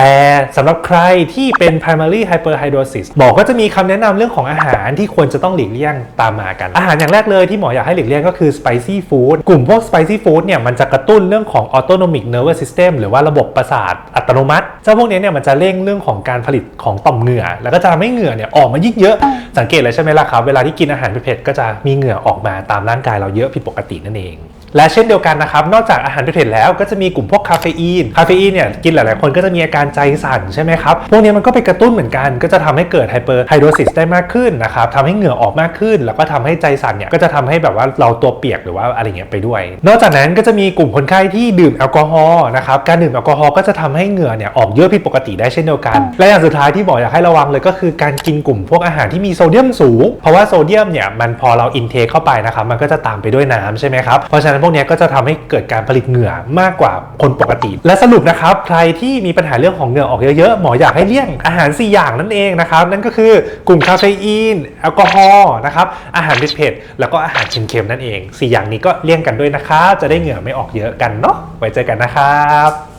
แต่สำหรับใครที่เป็น primary hyperhidrosis หมอก็จะมีคำแนะนำเรื่องของอาหารที่ควรจะต้องหลีกเลี่ยงตามมากัน อาหารอย่างแรกเลยที่หมออยากให้หลีกเลี่ยงก็คือ spicy food กลุ่มพวก spicy food เนี่ยมันจะกระตุ้นเรื่องของ autonomic nervous system หรือว่าระบบประสาทอัตโนมัติ เจ้าพวกนี้เนี่ยมันจะเร่งเรื่องของการผลิตของต่อมเหงื่อ แล้วก็จะทำให้เหงื่อเนี่ยออกมายิ่งเยอะ สังเกตเลยใช่ไหมล่ะครับ เวลาที่กินอาหารเผ็ดๆก็จะมีเหงื่อออกมาตามร่างกายเราเยอะผิดปกตินั่นเอง และเช่นเดียวกันนะครับ นอกจากอาหารเผ็ดแล้วก็จะมีกลุ่มพวกคาเฟอีน คาเฟอีนเนี่ยกินหลาย ๆ คนก็จะมีอาการใจสั่นใช่ไหมครับ พวกนี้มันก็ไปกระตุ้นเหมือนกัน ก็จะทำให้เกิดไฮเปอร์ไฮโดรซิสได้มากขึ้นนะครับทำให้เหงื่อออกมากขึ้น แล้วก็ทำให้ใจสั่นเนี่ยก็จะทำให้แบบว่าเราตัวเปียกหรือว่าอะไรเงี้ยไปด้วย นอกจากนั้นก็จะมีกลุ่มคนไข้ที่ดื่มแอลกอฮอล์นะครับ การดื่มแอลกอฮอล์ก็จะทำให้เหงื่อเนี่ยออกเยอะผิดปกติได้เช่นเดียวกัน และอย่างสุดท้ายที่หมออยากให้ระวังเลยก็คือการกินกลุ่มพวกอาหารที่มีโซเดียมสูง เพราะว่าโซเดียมเนี่ยมันพอเราอินเทคเข้าไปนะครับมันก็จะตามไปด้วยน้ำใช่ไหมครับเพราะฉะนั้นพวกนี้ก็จะทำให้เกิดการผลิตเหงื่อมากกว่าคนปกติ และสรุปนะครับใครที่มีปัญหาเรื่องของเหงื่อออกเยอะๆหมออยากให้เลี่ยงอาหาร 4 อย่างนั่นเองนะครับนั่นก็คือกลุ่มคาเฟอีนแอลกอฮอล์นะครับอาหารเผ็ดๆแล้วก็อาหารเค็มๆนั่นเอง 4 อย่างนี้ก็เลี่ยงกันด้วยนะครับจะได้เหงื่อไม่ออกเยอะกันเนาะไว้เจอกันนะครับ